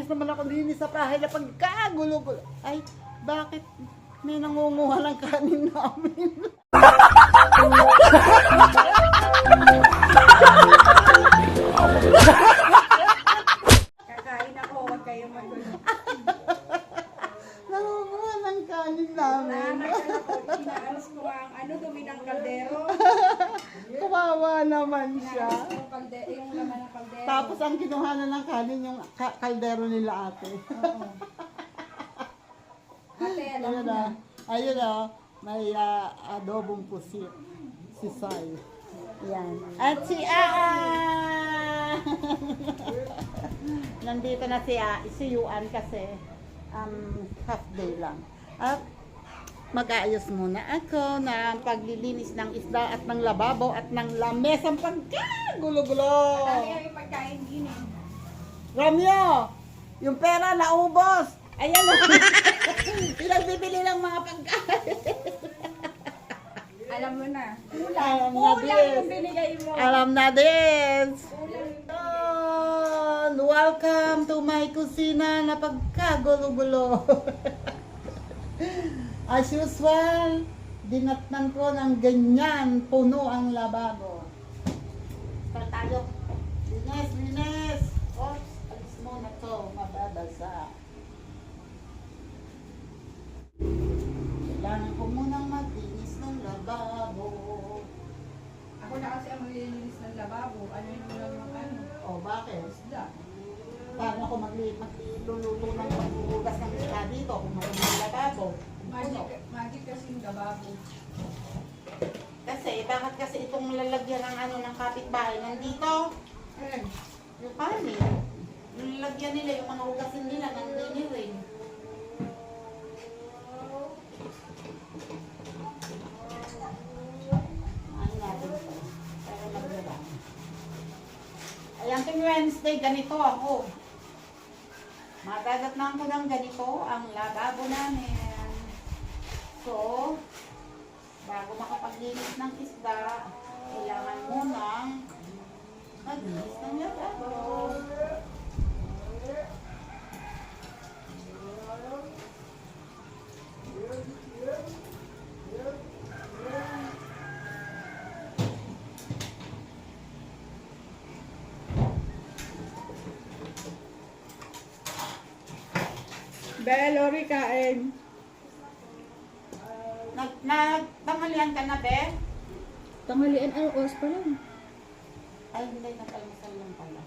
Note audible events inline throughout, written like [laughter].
mag-aayos naman ako din sa bahay na pagkagulo-gulo. Ay, bakit may nangunguha ng kanin namin? [laughs] Tapos ang kinuha na ng kanin yung ka- kaldero nila ate. Oo. Ate, alam mo Ayun na. na. Ayun na. May ah, adobong pusit. Si Sai. Yan. At si Aa! [laughs] Nandito na si Aa. Si Yuan kasi um, half day lang. At mag-aayos muna ako ng paglilinis ng isda at ng lababo at ng lamesang pagkagulo-gulo. Dami yung pagkain din eh. Romeo, yung pera naubos. Ayan o. [laughs] Pinagbibili ng mga pagkain. Alam mo na. Alam na Kulang yung binigay mo. Alam na. Kulang. Yun. Welcome to my kusina na pagkagulo-gulo. [laughs] As usual, dinatnan ko ng ganyan, puno ang lababo. Start tayo. Linis, linis. Oops, alis mo na to, mababasa. Kailangan ko munang maglinis ng lababo. Ako na kasi ang maglilinis ng lababo. Ano yung yung ano? O, bakit? Isda. Paano ako magli magluluto ng paghuhugas ng isda dito kung mayroon ng lababo? Magic, magic kasi yung lababo. Kasi, bakit kasi itong lalagyan ng ano ng kapitbahay nandito? Eh, Yung kanin. Yung lalagyan nila, yung mga hugasin nila, ito? Para maglaba. Ayan, tuwing Wednesday, ganito ako. Magagat ko ng ganito ang lababo namin. So, bago makapaglinis ng isda, kailangan mo ng maglinis ng lababo. Bella, Lori, kain. Nag, nagtanghalian ka na, Be? Tanghalian, ano, oras pa lang. Ay, hindi, nagkalmasal lang pala.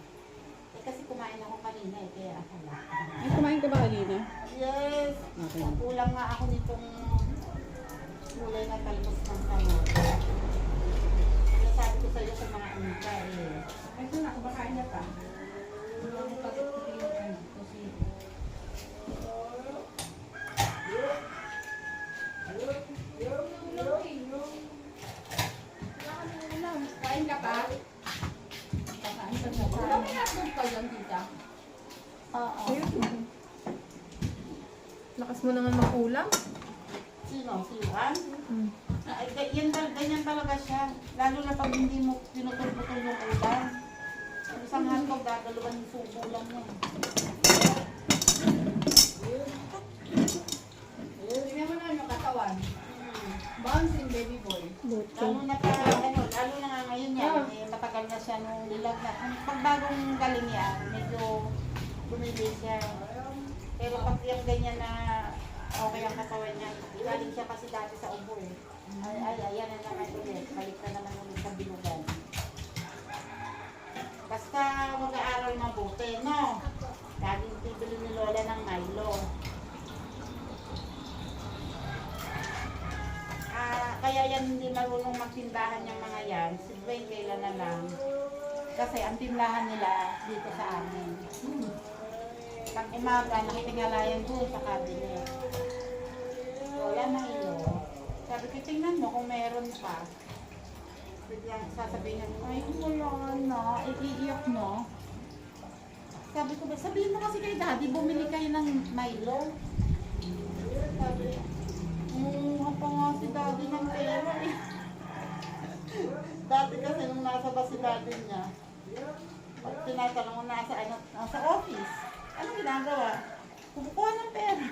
Eh, kasi kumain ako kanina eh, kaya akala. Ay, kumain ka ba kanina? Yes! Okay. Kulang nga ako nitong kulay na talbos ng kamote. Kaya sabi ko sa'yo sa mga amiga eh. Ay, saan ako bakain na pa? Ano, kasi... Kain ka pa? Kakain ka na ba? Dami na food pa dyan, tita. Oo. Lakas mo naman makulang. Sino? Si Juan? Ay, ga- yan, tal- ganyan talaga siya. Lalo na pag hindi mo pinutol-putol yung ulam. Isang hotdog, dadalawan yung subo lang yan. Tingnan mo na yung katawan. Hmm. Bouncing baby boy. Lalo na pa, ano, lalo na nga ngayon yan, eh, matagal na siya nung nilag na. Ang pagbagong galing yan, medyo bumili siya. Pero pag yung ganyan na okay ang katawan niya, galing siya kasi dati sa ubo eh. Ay, ay, ayan na naman ulit. Balik na naman ulit sa binugan. Basta mag-aaral mabuti, no? Laging bibili ni Lola ng Milo. Ah, kaya yan hindi marunong magtindahan yung mga yan. Si Dwayne kailan na lang. Kasi ang tindahan nila dito sa amin. Pag umaga, nakitingalayan doon sa cabinet. Wala na iyo. Sabi ko, tingnan mo kung meron pa. Biglang sasabihin niya, ay wala na, iiyak no. Sabi ko, sabihin mo kasi kay daddy, bumili kayo ng Milo. Sabi, Kumuha pa nga si daddy ng pera eh. Dati kasi nung nasa ba si daddy niya, pag tinatanong mo nasa, ano, nasa office, anong ginagawa? Kumukuha ng pera.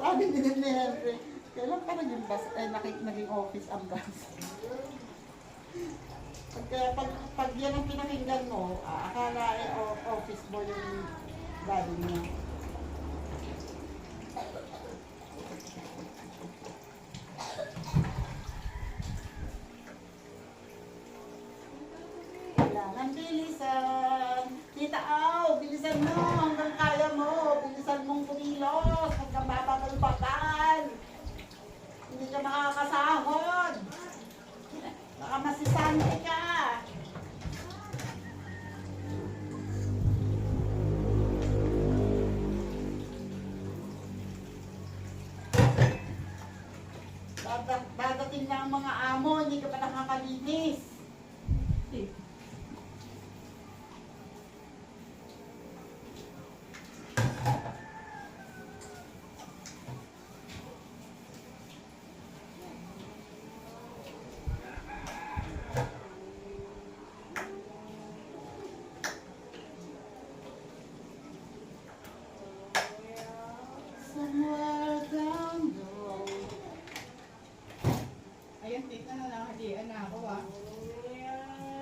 Sabi ni ni Henry, kailan pa naging bus, eh, naki- naging office ang bus? Pag, pag, pag yan ang pinakinggan mo, ah, akala eh, office boy yung daddy niya. Dadat- Dadating na ang mga amo, hindi ka pa nakakalinis. Somewhere down the road. Ayan, tita na nakahalian na ako ah.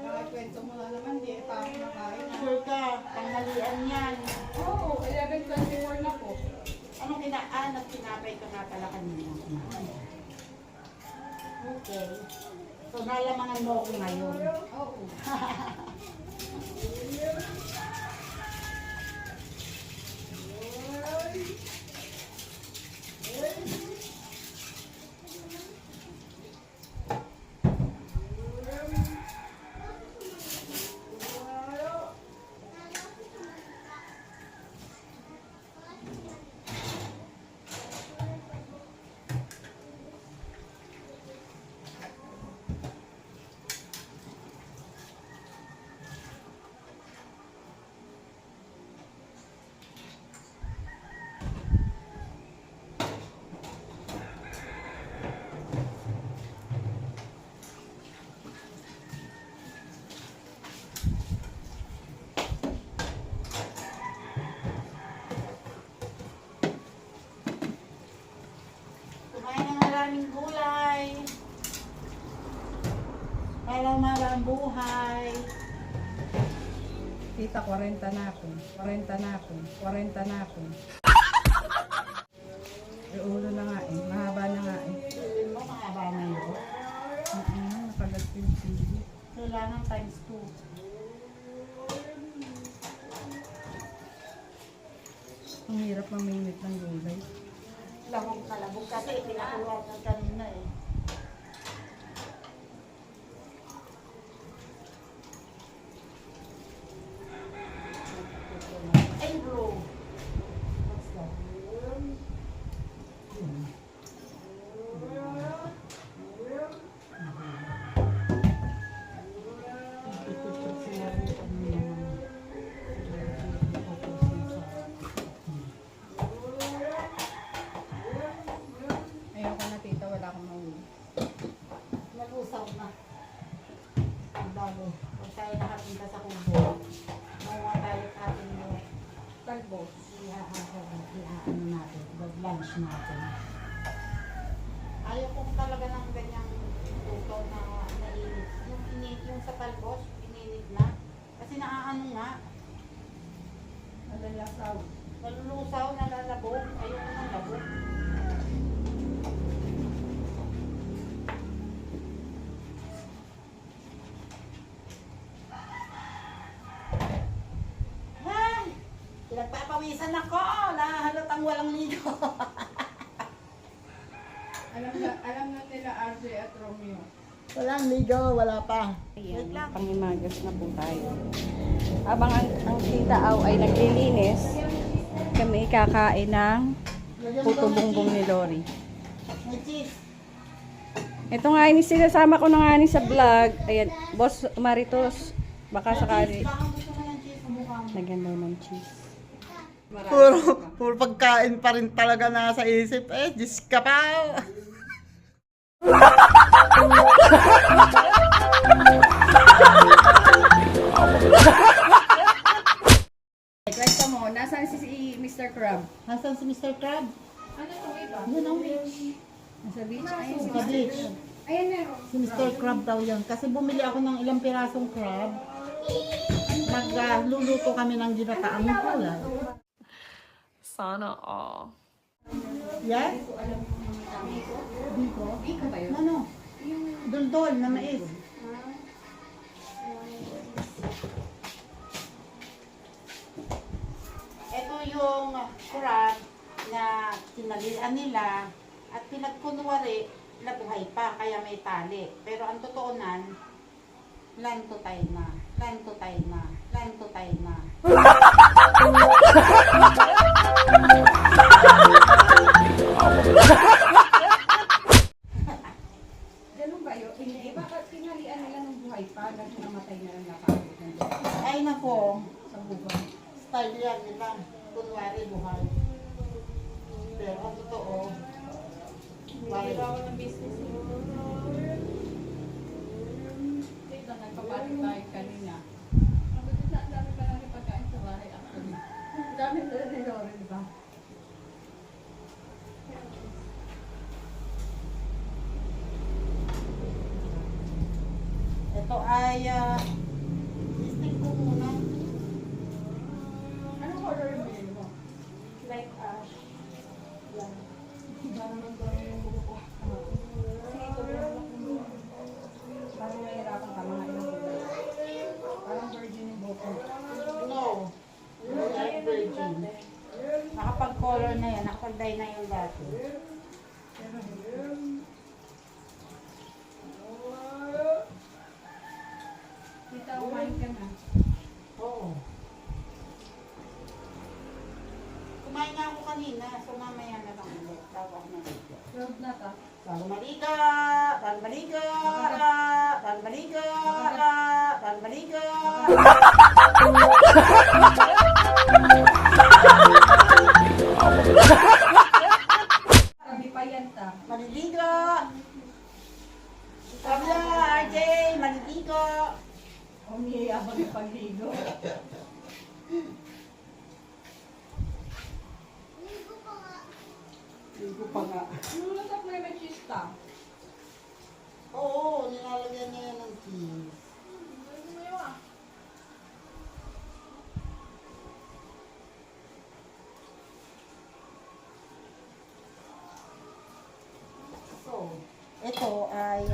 Nakakwento mo na naman, di pa ako nakain ah. Sure ka, tanghalian yan. Oo, 11.24 na po. Anong kinaan at kinapay ka nga pala kanina? Okay. So, nalamangan mo ako ngayon. Oo. Kumain [laughs] ng maraming gulay. Para marang buhay. Tita, 40 na ako. 40 na ako. 40 na ako. Yung ulo na nga eh. Mahaba na nga eh. Mo, mahaba na yun. Mm-mm, nakagat yung TV. Kailangan times 2. Ang hirap maminit ng gulay. Lahong kalabog kasi pinakuha ka kanina eh. Pinagpapawisan ako! Nahalatang walang ligo. [laughs] Alam na, alam na nila RJ at Romeo. walang ligo, wala pa. Ayan, pangimagas na po tayo. Habang ang, ang tita Aw ay naglilinis, kami kakain ng puto daw ng bongbong ni cheese. Lori. May cheese. Ito nga, ini sinasama ko na nga ni sa vlog. Ayan, Boss Maritos, baka sakali. Lagyan daw ng cheese. Puro, puro pagkain pa rin talaga nasa isip. Eh, Diyos ka pa! Kwesta mo, nasaan si, Mr. Crab? Nasaan si Mr. Crab? Ano to, iba? Ano ang beach? Nasa beach? Ayun si Mr. beach. Ayan na. Si Mr. Crab daw yan. Kasi bumili ako ng ilang pirasong crab. Nagluluto ah, kami ng ginataang pula. Sana all. Yes? Biko? Biko ba yun? Ano? Duldol na mais. Ito yung crab na tinalian nila at pinagkunwari na buhay pa kaya may tali. Pero ang totoo nan, land to time na, land to time na, land to time na. [laughs] Ha ha ha ha! Nakapag-color na yan. Nakapag-dye na yung dati. Maliligo. Na, RJ, maliligo. Umiyayabang yung pagligo. Ligo pa nga. Nulasak mo yung may cheese ta. Oo, nilalagyan niya yan ng cheese. So, ito ay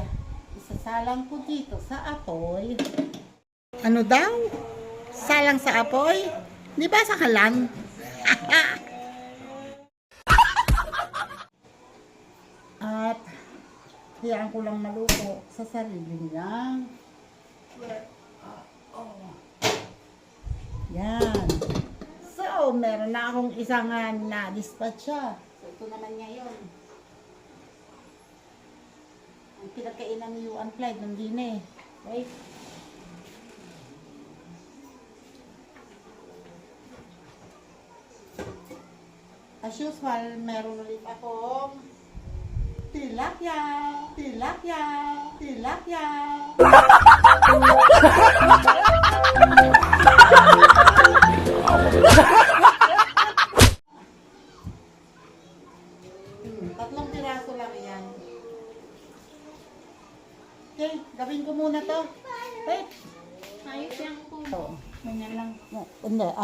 isasalang ko dito sa apoy. Ano daw? Salang sa apoy? Di ba sa kalan? [laughs] At hayaan ko lang maluto sa sarili niya. Yan. So, meron na akong isang uh, na-dispatch siya. So, ito naman niya yun. Pinagkainan ni Yuan Clyde nung din eh. Right? As usual, meron ulit akong tilapia, tilapia, tilapia. [laughs]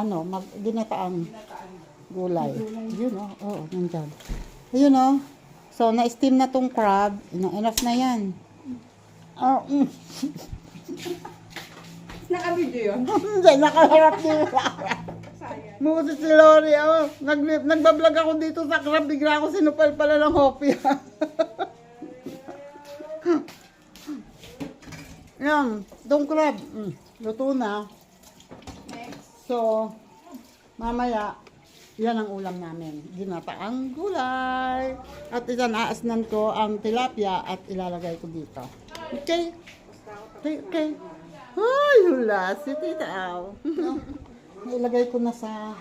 ano, mag, ginataang gulay. Yun, oh. Oo, nandyan. Ayun, oh. So, na-steam na tong crab. Eno- Enough na yan. Oh, mm. [laughs] Naka-video yun. [laughs] Hindi, nakaharap din. Moses si Lori, oh. Nag, nagbablog ako dito sa crab. Bigla ako sinupal pala ng hopia. [laughs] Yan, tong crab. Mm, luto na. So, mamaya, yan ang ulam namin. Ginataang gulay. At isanaasnan ko ang tilapia at ilalagay ko dito. Okay? Okay, okay. Ay, hula, si Tita. [laughs] Ilagay ko na sa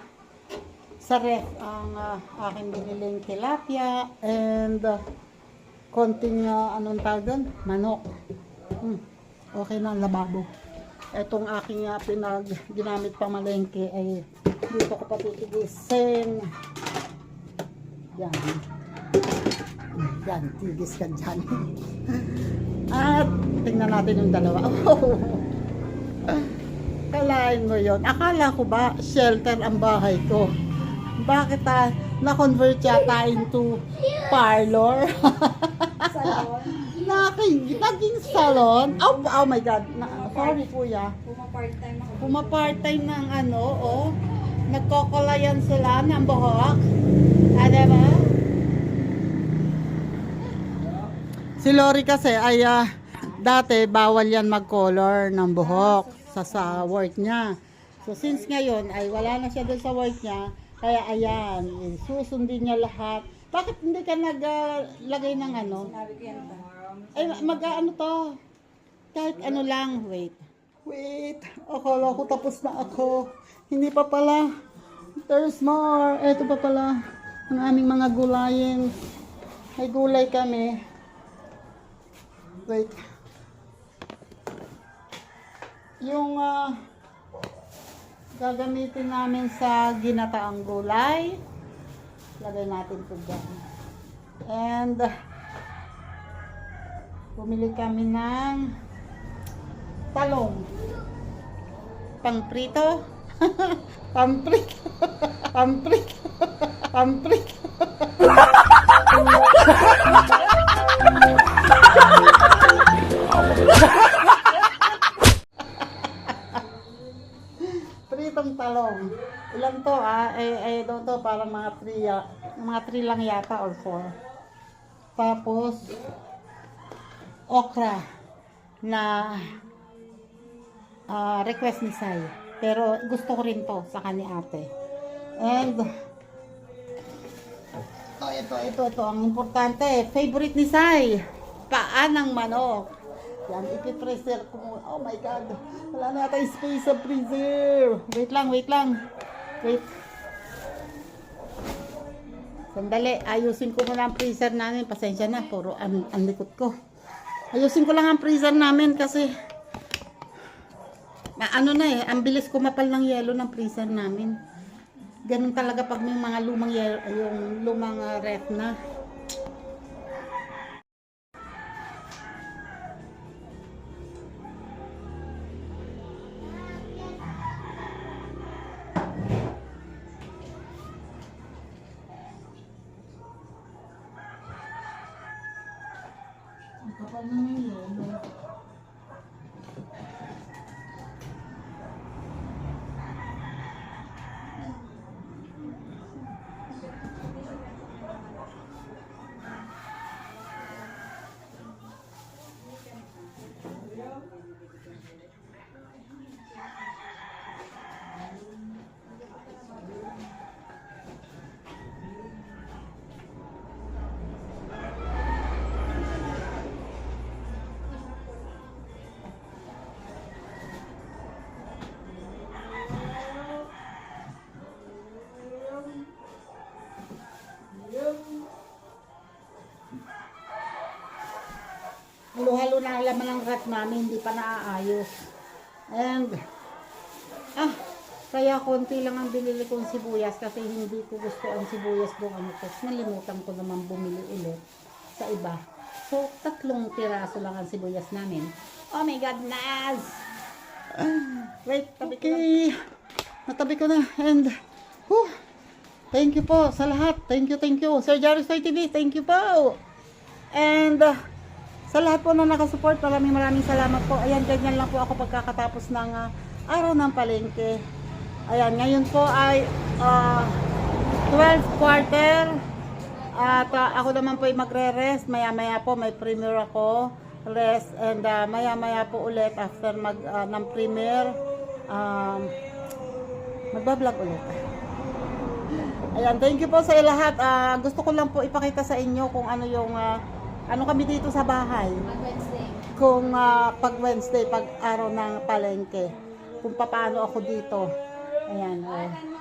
sa ref ang ah, aking biniling tilapia and uh, konting ah, anong tawag doon? Manok. Hmm, okay na, lababo. Etong aking uh, pinag ginamit pamalengke ay dito ko patitigisin. Yan. Yan, tigis ka dyan. [laughs] At tingnan natin yung dalawa. [laughs] Oh. Kalain mo yon. Akala ko ba shelter ang bahay ko? Bakit ah, na-convert yata into parlor? [laughs] Naging, naging salon? Oh, oh my God. Na, sorry kuya. Puma-part-time ako. Puma-part-time ng ano, oh. Nagkokolayan sila ng buhok. Ah, diba? Si Lori kasi ay ah, dati bawal yan mag-color ng buhok sa, sa work niya. So since ngayon ay wala na siya doon sa work niya, kaya ayan, eh, susundin niya lahat. Bakit hindi ka naglagay ng ano? Ay, mag ano to? Kahit ano lang, wait. Wait, akala ko tapos na ako. Hindi pa pala. There's more. Ito pa pala. Ang aming mga gulayin. May gulay kami. Wait. Yung ah, gagamitin namin sa ginataang gulay. Lagay natin ito dyan. And bumili kami ng talong. Pangprito. [laughs] Pamprito. Pamprito. Pamprito. Pritong [laughs] talong. Ilan to ah? Eh, eh, daw to parang mga 3 ya- mga 3 lang yata or 4. Tapos okra na ah, request ni Sai. Pero gusto ko rin to sa kani ate. And ito, ito, ito, ito. Ang importante, favorite ni Sai. Paa ng manok. Yan, ipipreser ko. Oh my God. Wala na yata yung space sa freezer. Wait lang, wait lang. Wait. Sandali, ayusin ko muna ang freezer namin. Pasensya na, puro ang, ang likot ko. Ayusin ko lang ang freezer namin kasi na ano na eh, ang bilis kumapal ng yelo ng freezer namin. Ganun talaga pag may mga lumang yelo, yung lumang uh, ref na. Na laman ng rat namin, hindi pa naaayos. And, ah, kaya konti lang ang binili kong sibuyas kasi hindi ko gusto ang sibuyas buong ano ko. Nalimutan ko naman bumili ulit sa iba. So, tatlong piraso lang ang sibuyas namin. Oh my God, Naz! Ah, Wait, tabi ko na. Natabi ko na. And, whew, thank you po sa lahat. Thank you, thank you. Sir Jarvis TV, thank you po. And, uh, sa lahat po na nakasupport, maraming maraming salamat po. Ayan, ganyan lang po ako pagkakatapos ng ah, araw ng palengke. Ayan, ngayon po ay ah, 12 quarter. At ah, ako naman po ay magre-rest. Maya-maya po may premiere ako. Rest. And ah, maya-maya po ulit after mag, ah, ng premiere. Um, magbablog ulit. Ayan, thank you po sa lahat. Ah, gusto ko lang po ipakita sa inyo kung ano yung ah, ano kami dito sa bahay. Wednesday. Kung ah, pag Wednesday, pag araw ng palengke. Kung paano ako dito. Ayan. Oh.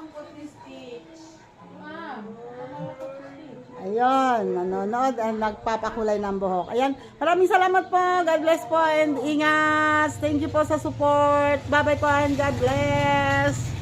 Ayun, nanonood at nagpapakulay ng buhok. Ayan, maraming salamat po. God bless po and ingat. Thank you po sa support. Bye-bye po and God bless.